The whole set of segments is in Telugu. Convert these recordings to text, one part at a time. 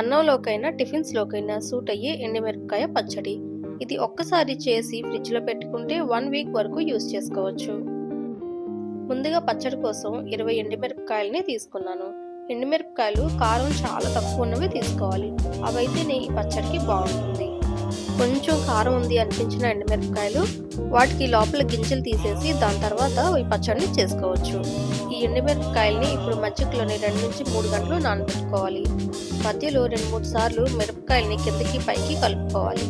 అన్నంలోకైనా టిఫిన్స్లోకైనా సూట్ అయ్యే ఎండుమిరపకాయ పచ్చడి. ఇది ఒక్కసారి చేసి ఫ్రిడ్జ్లో పెట్టుకుంటే వన్ వీక్ వరకు యూస్ చేసుకోవచ్చు. ముందుగా పచ్చడి కోసం ఇరవై ఎండుమిరపకాయలని తీసుకున్నాను. ఎండుమిరపకాయలు కారం చాలా తక్కువ ఉన్నవి తీసుకోవాలి. అవైతేనే ఈ పచ్చడికి బాగుంటుంది. కొంచెం కారం ఉంది అనిపించిన ఎండుమిరపకాయలు వాటికి లోపల గింజలు తీసేసి దాని తర్వాత ఈ పచ్చడిని చేసుకోవచ్చు. ఈ ఎండుమిరపకాయల్ని ఇప్పుడు మజ్జిగలోని రెండు నుంచి మూడు గంటలు నానబెట్టుకోవాలి. మధ్యలో రెండు మూడు సార్లు మిరపకాయల్ని కిందకి పైకి కలుపుకోవాలి.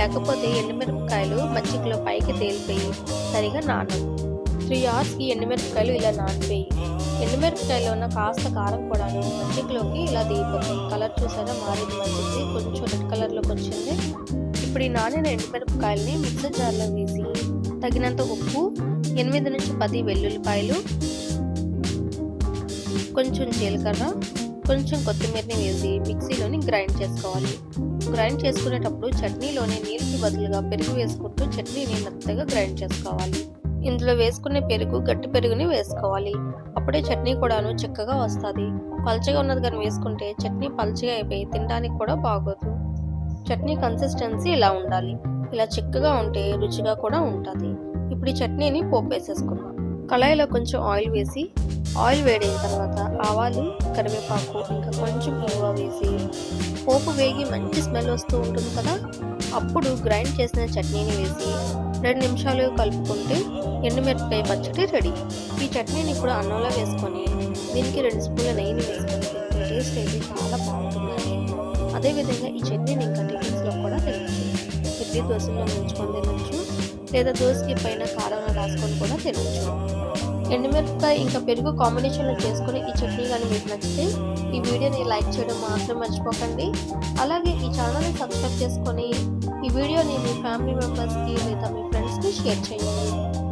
లేకపోతే ఎండుమిరపకాయలు మజ్జిగలో పైకి తేలిపోయి సరిగా నానవు. త్రీ అవర్స్కి ఎండుమిరపకాయలు ఇలా నానిపోయి ఎండుమిరపకాయలో ఉన్న కాస్త కారం కూడా మజ్జిగలోకి ఇలా దిగిపోతుంది కలర్ చూసారా? మారింది మజ్జిగది కొంచెం రెడ్ కలర్లోకి వచ్చింది. ఇప్పుడు ఈ నానిన ఎండుమిరపకాయల్ని మిక్సర్ జార్లో వేసి తగినంత ఉప్పు ఎనిమిది నుంచి పది వెల్లుల్లిపాయలు కొంచెం జీలకర్ర కొంచెం కొత్తిమీరని వేసి మిక్సీలోని గ్రైండ్ చేసుకోవాలి. గ్రైండ్ చేసుకునేటప్పుడు చట్నీలోని నీళ్ళకి బదులుగా పెరుగు వేసుకుంటూ చట్నీని మెత్తగా గ్రైండ్ చేసుకోవాలి. ఇందులో వేసుకునే పెరుగు గట్టి పెరుగుని వేసుకోవాలి. అప్పుడే చట్నీ కూడాను చిక్కగా వస్తుంది. పలచగా ఉన్నది కానీ వేసుకుంటే చట్నీ పలచగా అయిపోయి తినడానికి కూడా బాగోదు. చట్నీ కన్సిస్టెన్సీ ఇలా ఉండాలి. ఇలా చిక్కగా ఉంటే రుచిగా కూడా ఉంటుంది. ఇప్పుడు ఈ చట్నీని పోపు వేసేసుకుందాం. కళాయిలో కొంచెం ఆయిల్ వేసి ఆయిల్ వేడైన తర్వాత ఆవాలు కరివేపాకు ఇంకా కొంచెం ఇంగువ వేసి పోపు వేగి మంచి స్మెల్ వస్తూ ఉంటుంది కదా? అప్పుడు గ్రైండ్ చేసిన చట్నీని వేసి రెండు నిమిషాలు కలుపుకుంటే ఎండుమిరపకాయ పచ్చడి రెడీ. ఈ చట్నీని ఇప్పుడు అన్నంలో వేసుకొని దీనికి రెండు స్పూన్ల నెయ్యిని వేసుకొని టేస్ట్ అయితే చాలా బాగుంటుంది. అదేవిధంగా ఈ చట్నీని ఇంకా టిఫిన్స్లో కూడా తినవచ్చు ఇడ్లీ దోశలో ముంచుకొని తినవచ్చు లేదా దోశకి పైన కారం రాసుకొని కూడా తినవచ్చు ఎండుమిరపకాయ ఇంకా పెరుగు కాంబినేషన్లో చేసుకుని ఈ చట్నీ కానీ మీకు నచ్చితే ఈ వీడియోని లైక్ చేయడం మాత్రం మర్చిపోకండి. అలాగే ఈ ఛానల్ని సబ్స్క్రైబ్ చేసుకొని ఈ వీడియోని మీ ఫ్యామిలీ మెంబర్స్కి లేదా మీ ఫ్రెండ్స్కి షేర్ చేయండి.